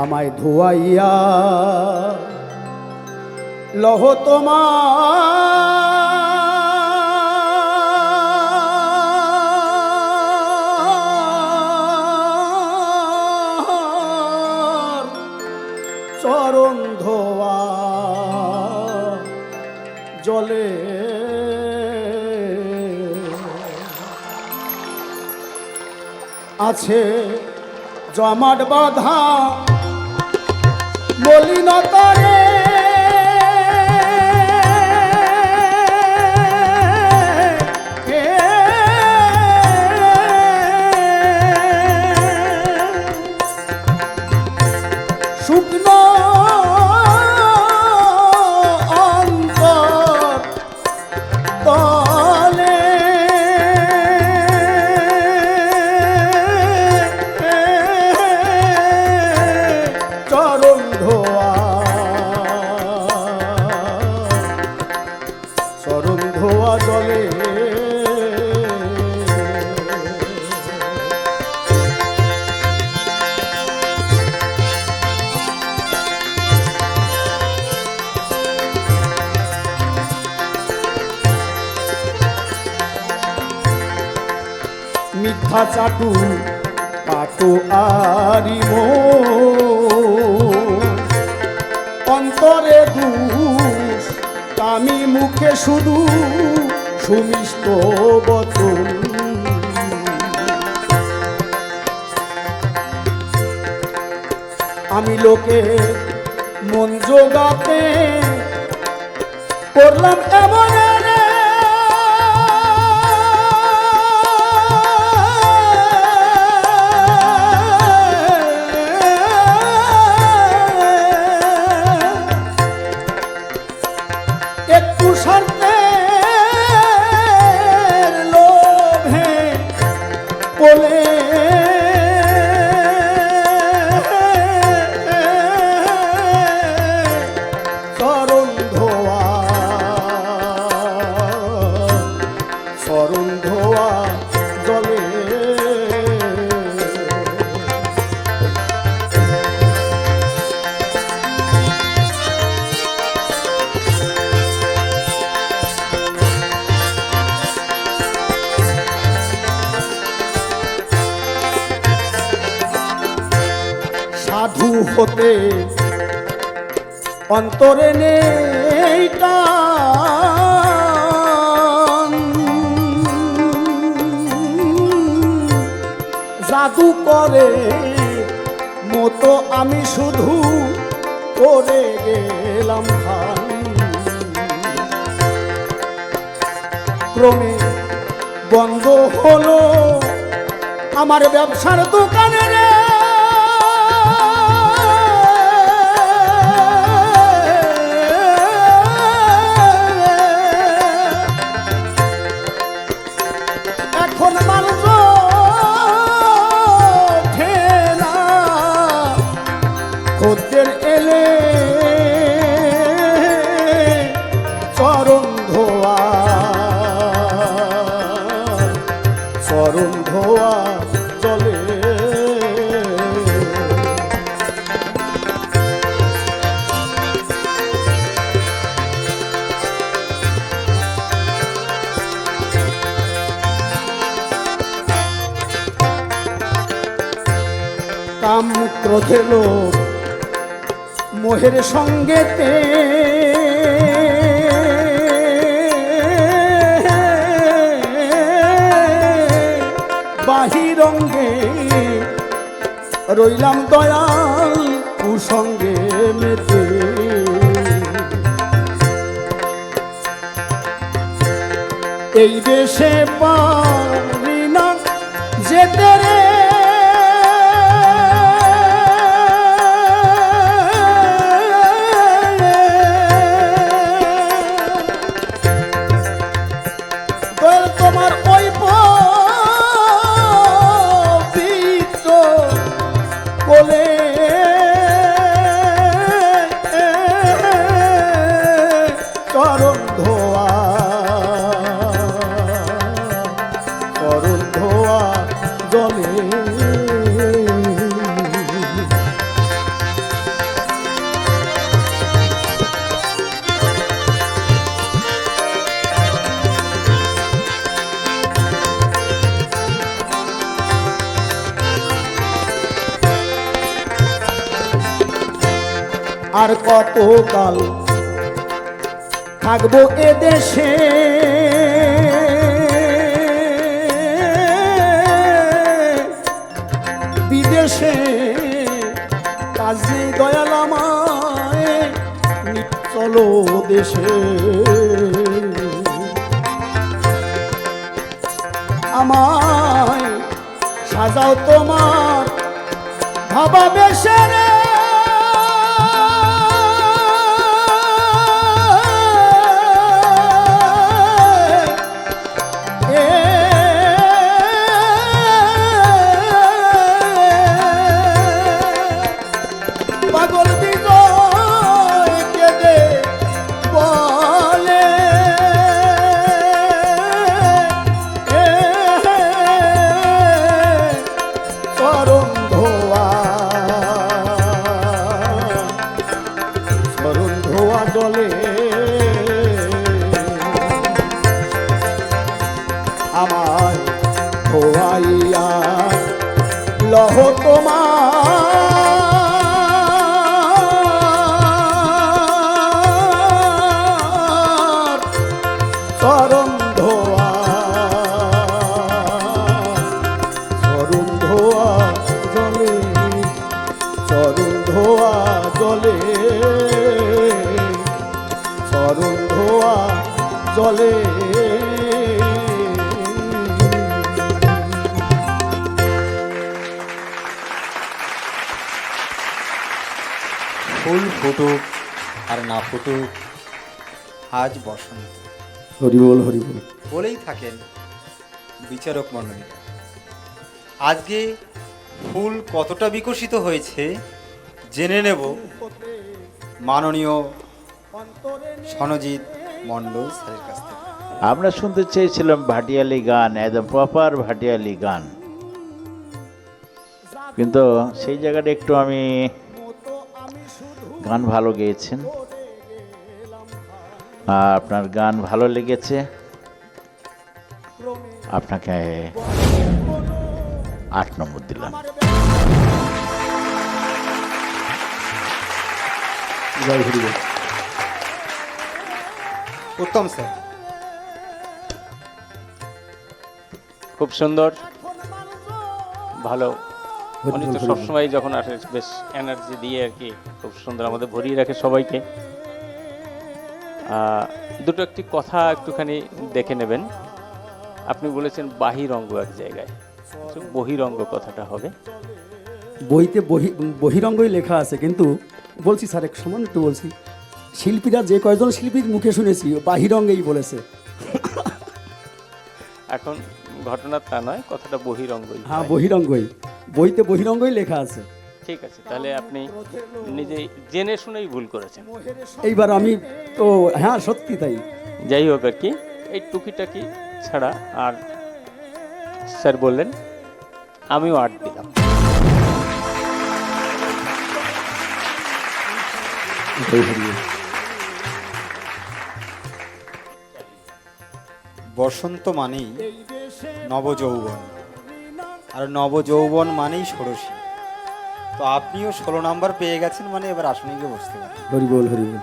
আমায় ধোয়াইয়া লহ তোমার চরণ ধোয়া জলে। আছে জমাট বাধা মলিনতারে। শুকনো মিথ্যা চাটু পাটো আরিম অন্তরে দুষ আমি মুখে শুধু সুমিষ্ট বচন। আমি লোকে মন জোগাতে করলাম এমন হতে অন্তরে নেই জাদু করে মতো আমি শুধু করে গেলাম ক্রমে বন্ধ হলো আমার ব্যবসার দোকানে চরণ ধোয়া চলে। কাম ক্রোধে লোভ মোহের সঙ্গেতে বাহিরঙ্গে রইলাম দয়াল কুসঙ্গে মেতে। এই দেশে পারি না যেতে চরণ ধোয়া। চরণ ধোয়া জলে। আর কত কাল থাকব এ দেশে। বিদেশে কাজ দয়াল আমায় চলো দেশে। আমায় সাজাও তোমার ভাবা বেশে ধোয়া ফুল ফুটুক আর না ফুটুক আজ বসন্ত। হরিবল হরিবল বলেই থাকেন বিচারক মণ্ডলী। আজকে ফুল কতটা বিকশিত হয়েছে জেনে নেব মাননীয় সনজিৎ মণ্ডল স্যারের আমরা শুনতে চেয়েছিলাম ভাটিয়ালি গান একদম প্রপার ভাটিয়ালি গান। কিন্তু সেই জায়গাটা একটু আমি গান ভালো গেয়েছেন। আর আপনার গান ভালো লেগেছে। আপনাকে আট নম্বর দিলাম। উত্তম স্যার। খুব সুন্দর ভালো। উনি তো সবসময় যখন আসে বেশ এনার্জি দিয়ে আর কি খুব সুন্দর আমাদের ভরিয়ে রাখে সবাইকে। দুটো একটি কথা একটুখানি দেখে নেবেন। আপনি বলেছেন বাহিরঙ্গ এক জায়গায়। বহিরঙ্গ কথাটা হবে। বইতে বহি বহিরঙ্গই লেখা আছে কিন্তু বলছি স্যার এক সমান একটু বলছি। শিল্পীরা যে কয়জন শিল্পীর মুখে শুনেছি বাহিরঙ্গেই বলেছে। এখন ঘটনা তা নয় কথাটা বহিরঙ্গই। হ্যাঁ বহিরঙ্গই। বইতে বহিরঙ্গই লেখা আছে। ঠিক আছে তাহলে আপনি নিজেই জেনে শুনেই ভুল করেছেন। এইবার আমি তো হ্যাঁ সত্যি তাই। যাই হোক আর কি এই টুকিটাকি ছাড়া আর স্যার বললেন আমিও আট দিলাম। বসন্ত মানেই নবযৌবন। আর নবযৌবন মানেই ষোড়শী। তো আপনিও ষোলো নাম্বার পেয়ে গেছেন মানে এবার আসনে গিয়ে বসতে পারেন। হরিবল হরিবল